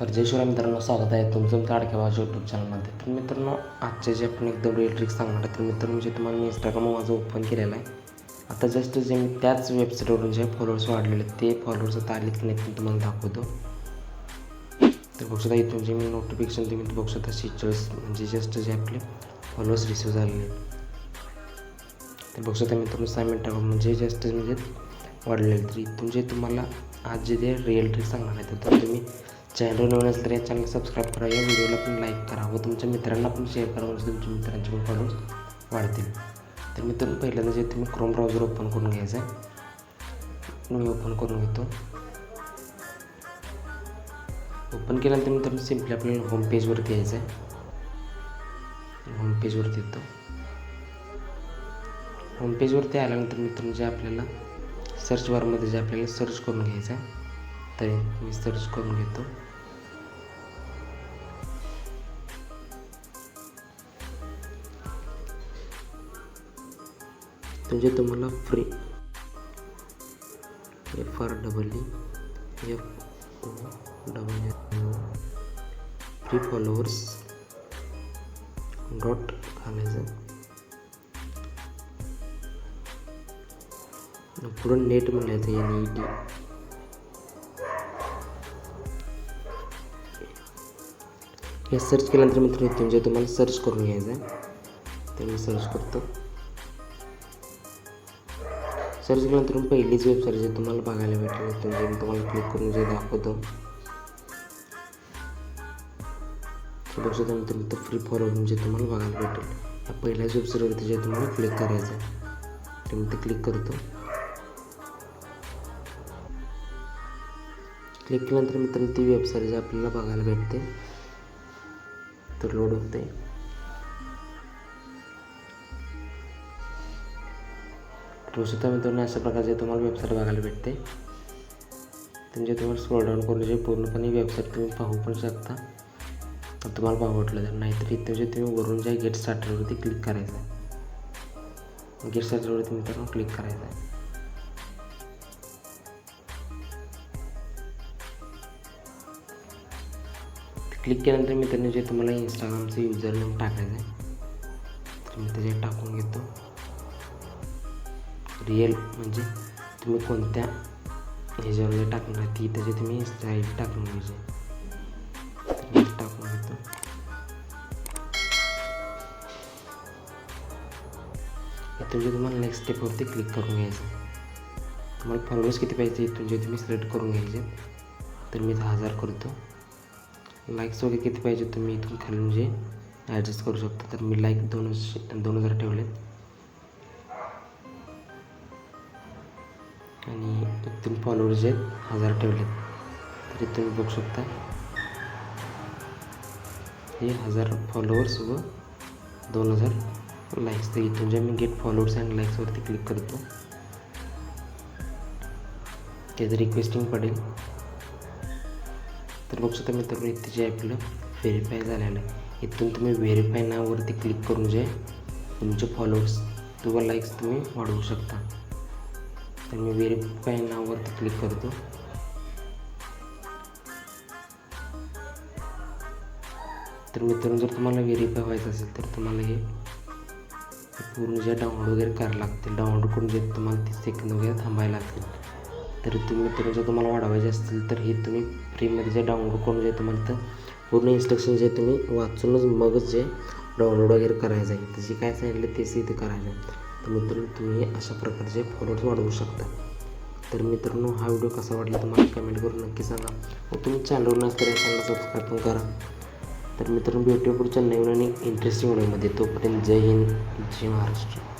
तर जय शिवराय मित्रांनो स्वागत आहे तुमचं तुमचं आडक्या यूट्यूब चॅनलमध्ये तर मित्रांनो आजचे जे आपण एकदम रिअल ट्रिक सांगणार आहे तर मित्रांनो जे तुम्हाला मी इंस्टाग्राम माझं ओपन केलेलं आहे आता जस्ट जे मी त्याच वेबसाईटवरून जे फॉलोअर्स वाढलेले ते फॉलोअर्स आता आलेत की नाही तुम्हाला दाखवतो. तर बघू शकता इथून जे मी नोटिफिकेशन तुम्ही बघू शकता शेहेचाळीस म्हणजे जस्ट जे आपले फॉलोअर्स रिसिव्ह झालेले आहेत. तर बघू शकता मित्रांनो सहा मिनटावर म्हणजे जस्ट म्हणजे वाढलेले तर इथून जे तुम्हाला आज जे ते रिअल ट्रिक सांगणार आहे तर तुम्ही चॅनल नवीन असेल तर या चॅनल सबस्क्राईब करा. या व्हिडिओला पण लाईक करा व तुमच्या मित्रांना पण शेअर करा. म्हणजे तुमच्या मित्रांचे पण फॉलोअर्स वाढतील. तर मित्रांनो पहिल्यांदा जे तुम्ही क्रोम ब्राउझर ओपन करून घ्यायचं आहे मी ओपन करून घेतो. ओपन केल्यानंतर मी तुम्ही सिम्पली आपल्याला होम पेजवरती यायचं आहे होम पेजवरती येतो. होम पेजवरती आल्यानंतर मित्रांनो जे आपल्याला सर्च बारमध्ये जे आपल्याला सर्च करून घ्यायचं आहे तर मी सर्च करून घेतो. म्हणजे तुम्हाला free F R double E F O double free followers dot घालायचं पुढं नेट म्हणायचं एन ई टी हे सर्च केल्यानंतर मित्र इथून जे तुम्हाला सर्च करून घ्यायचं आहे ते मी सर्च करतो. सर्च केल्यानंतर पहिलीच वेबसाईट जे तुम्हाला बघायला भेटेल. इथून मी तुम्हाला क्लिक करून जे दाखवतो. बघू शकता मित्रांनो इथं फ्री फॉलो म्हणजे तुम्हाला बघायला भेटेल. या पहिल्याच वेबसाईटवरती जे तुम्हाला क्लिक करायचं आहे. ते मी ते क्लिक करतो. क्लिक केल्यानंतर मित्रांनो ती वेबसाईट जे आपल्याला बघायला भेटते. तर लोड होते रोशिता मित्रांनो अशा प्रकारचे तुम्हाला वेबसाईट बघायला भेटते. त्यांच्या तुम्हाला स्क्रोल डाऊन करून जे पूर्णपणे वेबसाईट तुम्ही पाहू पण शकता. तर तुम्हाला पाहू वाटलं तर नाहीतर इथे जे तुम्ही वरून जे गेट स्टार्टरवरती क्लिक करायचं आहे गेट स्टार्टरवरती मित्रांनो क्लिक करायचं आहे क्लिक केल्यानंतर मित्रांनो जे तुम्हाला इंस्टाग्रामचं युजर नेम टाकायचं आहे तर मी त्याच्यात टाकून घेतो. रिअल म्हणजे तुम्ही कोणत्या ह्याच्यावर टाकणार ती त्याची तुम्ही स्टाईल टाकून घ्यायची टाकून घेतो इथून जे तुम्हाला नेक्स्ट स्टेपवरती क्लिक करून घ्यायचं तुम्हाला फॉलोअर्स किती पाहिजे इथून जे तुम्ही सिलेक्ट करून घ्यायचे तर मी दहा हजार करतो. लाईक्स वगैरे किती पाहिजे तुम्ही इथून खाली म्हणजे ॲडजस्ट करू शकता. तर मी लाईक दोनशे दोन हजार ठेवले आणि इथून फॉलोअर्स आहेत हजार ठेवले तर इथून तुम्ही बघू शकता. हे हजार फॉलोअर्स व दोन हजार लाईक्स तर इथून जे मी गेट फॉलोअर्स अँड लाईक्सवरती क्लिक करतो त्याचं रिक्वेस्टिंग पडेल. तर बघू शकता मित्रांनो इथे जे आपलं व्हेरीफाय झालेलं आहे इथून तुम्ही व्हेरीफाय नावावरती क्लिक करून जे तुमचे फॉलोअर्स किंवा लाईक्स तुम्ही वाढवू शकता. तर मी व्हेरीफाय नावावरती क्लिक करतो. तर मित्रांनो जर तुम्हाला व्हेरीफाय व्हायचं असेल तर तुम्हाला हे पूर्ण जे डाउनलोड वगैरे करायला लागतील डाउनलोड करून जे तुम्हाला तीस सेकंद वगैरे थांबायला लागतील. तर तुम्ही मित्रांनो जर तुम्हाला वाढवायचे असतील तर हे तुम्ही फ्रीमध्ये जे डाउनलोड करून जे तुम्हाला तर पूर्ण इन्स्ट्रक्शन जे तुम्ही वाचूनच मगच जे डाउनलोड वगैरे करायचं आहे तर जे काय सांगितलं तेच इथे करायचं आहे. तर मित्रांनो तुम्ही अशा प्रकारचे फॉलोअर्स वाढवू शकता. तर मित्रांनो हा व्हिडिओ कसा वाटला तुम्हाला कमेंट करून नक्की सांगा. व तुम्ही चॅनलवर नसतं चॅनल सबस्क्राईब पण करा. तर मित्रांनो भेटूया पुढच्या नवीन आणि इंटरेस्टिंग व्हिडिओमध्ये तोपर्यंत जय हिंद जय महाराष्ट्र.